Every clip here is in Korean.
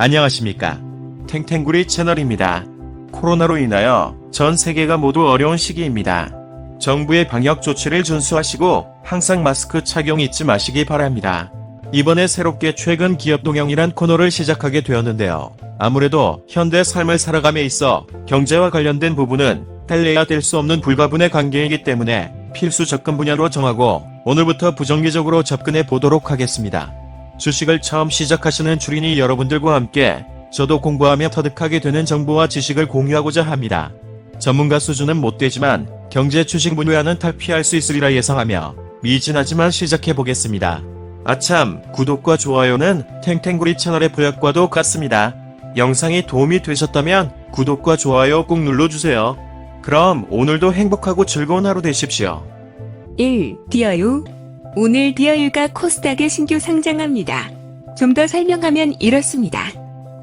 안녕하십니까. 탱탱구리 채널입니다. 코로나로 인하여 전 세계가 모두 어려운 시기입니다. 정부의 방역 조치를 준수하시고 항상 마스크 착용 잊지 마시기 바랍니다. 이번에 새롭게 최근 기업 동향이란 코너를 시작하게 되었는데요. 아무래도 현대 삶을 살아감에 있어 경제와 관련된 부분은 뗄래야 뗄수 없는 불가분의 관계이기 때문에 필수 접근 분야로 정하고 오늘부터 부정기적으로 접근해 보도록 하겠습니다. 주식을 처음 시작하시는 주린이 여러분들과 함께 저도 공부하며 터득하게 되는 정보와 지식을 공유하고자 합니다. 전문가 수준은 못 되지만 경제 주식 분야는 탈피할 수 있으리라 예상하며 미진하지만 시작해 보겠습니다. 아참 구독과 좋아요는 탱탱구리 채널의 보약과도 같습니다. 영상이 도움이 되셨다면 구독과 좋아요 꼭 눌러주세요. 그럼 오늘도 행복하고 즐거운 하루 되십시오. 1. 디어유 오늘 디어유가 코스닥에 신규 상장합니다. 좀 더 설명하면 이렇습니다.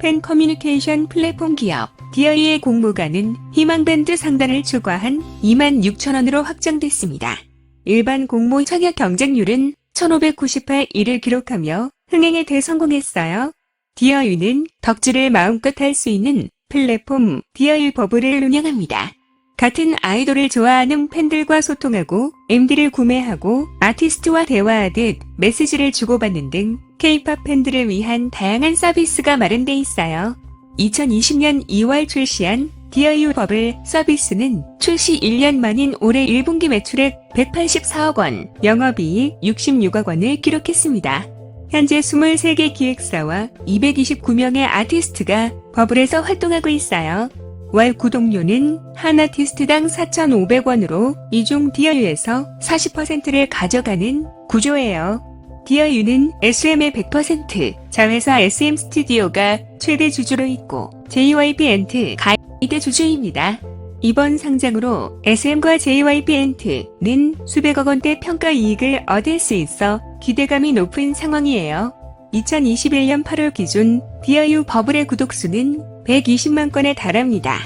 팬 커뮤니케이션 플랫폼 기업 디어유의 공모가는 희망밴드 상단을 초과한 2만 6천원으로 확정됐습니다. 일반 공모 청약 경쟁률은 1598일을 기록하며 흥행에 대성공했어요. 디어유는 덕질을 마음껏 할 수 있는 플랫폼 디어유 버블을 운영합니다. 같은 아이돌을 좋아하는 팬들과 소통하고 MD를 구매하고 아티스트와 대화하듯 메시지를 주고받는 등 K-팝 팬들을 위한 다양한 서비스가 마련돼 있어요. 2020년 2월 출시한 디어유 버블 서비스는 출시 1년 만인 올해 1분기 매출액 184억 원, 영업이익 66억 원을 기록했습니다. 현재 23개 기획사와 229명의 아티스트가 버블에서 활동하고 있어요. 월 구독료는 한 아티스트당 4,500원으로 이중 디어유에서 40%를 가져가는 구조예요. 디어유는 SM의 100%, 자회사 SM 스튜디오가 최대 주주로 있고 JYP 엔트 가이드 주주입니다. 이번 상장으로 SM과 JYP 엔트는 수백억 원대 평가 이익을 얻을 수 있어 기대감이 높은 상황이에요. 2021년 8월 기준 디어유 버블의 구독수는 120만 건에 달합니다.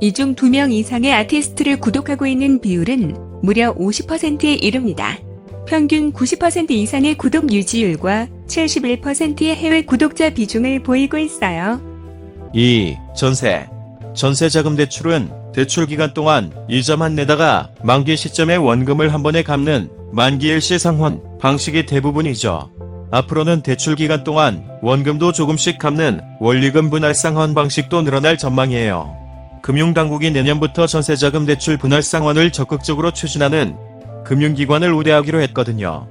이 중 2명 이상의 아티스트를 구독하고 있는 비율은 무려 50%에 이릅니다. 평균 90% 이상의 구독 유지율과 71%의 해외 구독자 비중을 보이고 있어요. 2. 전세. 전세 자금 대출은 대출 기간 동안 이자만 내다가 만기 시점에 원금을 한 번에 갚는 만기 일시 상환 방식이 대부분이죠. 앞으로는 대출 기간 동안 원금도 조금씩 갚는 원리금 분할 상환 방식도 늘어날 전망이에요. 금융당국이 내년부터 전세자금 대출 분할 상환을 적극적으로 추진하는 금융기관을 우대하기로 했거든요.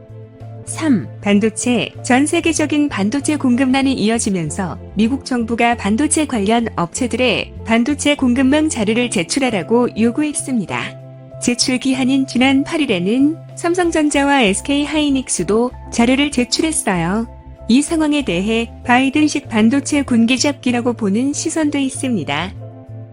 3. 반도체. 전 세계적인 반도체 공급난이 이어지면서 미국 정부가 반도체 관련 업체들의 반도체 공급망 자료를 제출하라고 요구했습니다. 제출 기한인 지난 8일에는 삼성전자와 SK 하이닉스도 자료를 제출했어요. 이 상황에 대해 바이든식 반도체 군기 잡기라고 보는 시선도 있습니다.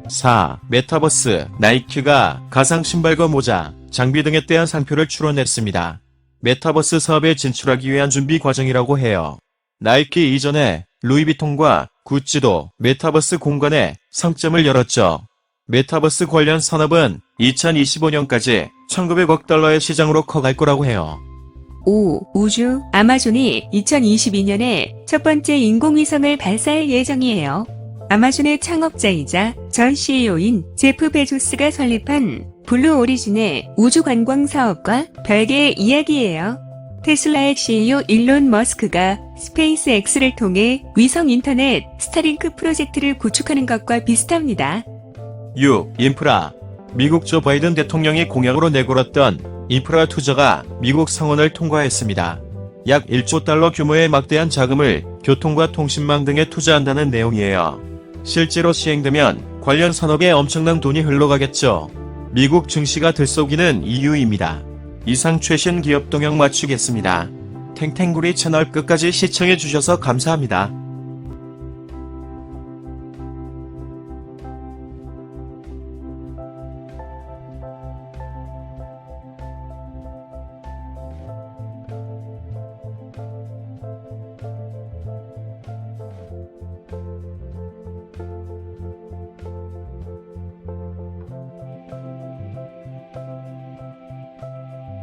4. 메타버스, 나이키가 가상 신발과 모자, 장비 등에 대한 상표를 출원했습니다. 메타버스 사업에 진출하기 위한 준비 과정이라고 해요. 나이키 이전에 루이비통과 구찌도 메타버스 공간에 상점을 열었죠. 메타버스 관련 산업은 2025년까지 1900억 달러의 시장으로 커갈 거라고 해요. 5. 우주. 아마존이 2022년에 첫 번째 인공위성을 발사할 예정이에요. 아마존의 창업자이자 전 CEO인 제프 베조스가 설립한 블루 오리진의 우주 관광 사업과 별개의 이야기예요. 테슬라의 CEO 일론 머스크가 스페이스 X를 통해 위성 인터넷 스타링크 프로젝트를 구축하는 것과 비슷합니다. 6. 인프라. 미국 조 바이든 대통령이 공약으로 내걸었던 인프라 투자가 미국 상원을 통과했습니다. 약 1조 달러 규모의 막대한 자금을 교통과 통신망 등에 투자한다는 내용이에요. 실제로 시행되면 관련 산업에 엄청난 돈이 흘러가겠죠. 미국 증시가 들썩이는 이유입니다. 이상 최신 기업 동향 맞추겠습니다. 탱탱구리 채널 끝까지 시청해주셔서 감사합니다.